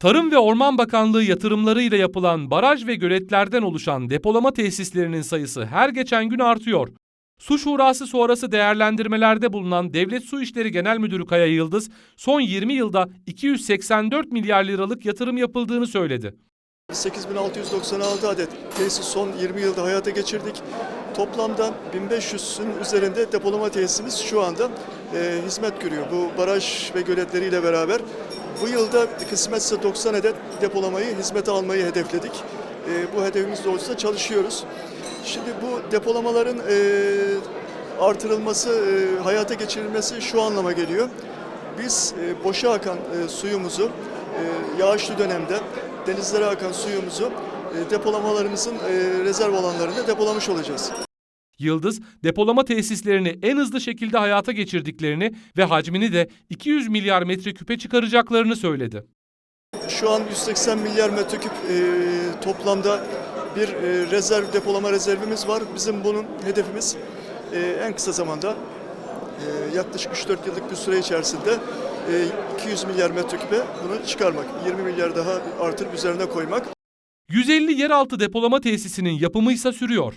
Tarım ve Orman Bakanlığı yatırımlarıyla yapılan baraj ve göletlerden oluşan depolama tesislerinin sayısı her geçen gün artıyor. Su Şurası sonrası değerlendirmelerde bulunan Devlet Su İşleri Genel Müdürü Kaya Yıldız, son 20 yılda 284 milyar liralık yatırım yapıldığını söyledi. 8696 adet tesis son 20 yılda hayata geçirdik. Toplamda 1500'ün üzerinde depolama tesisimiz şu anda e, hizmet görüyor. Bu baraj ve göletleriyle beraber bu yılda kısmetse 90 adet depolamayı hizmete almayı hedefledik. E, bu hedefimiz doğrultusunda çalışıyoruz. Şimdi bu depolamaların e, artırılması, e, hayata geçirilmesi şu anlama geliyor. Biz e, boşa akan e, suyumuzu e, yağışlı dönemde denizlere akan suyumuzu e, depolamalarımızın e, rezerv alanlarında depolamış olacağız. Yıldız, depolama tesislerini en hızlı şekilde hayata geçirdiklerini ve hacmini de 200 milyar metreküpe çıkaracaklarını söyledi. Şu an 180 milyar metreküp e, toplamda bir e, rezerv depolama rezervimiz var. Bizim bunun hedefimiz e, en kısa zamanda e, yaklaşık 3-4 yıllık bir süre içerisinde e, 200 milyar metreküpe bunu çıkarmak. 20 milyar daha artırıp üzerine koymak. 150 yeraltı depolama tesisinin yapımı ise sürüyor.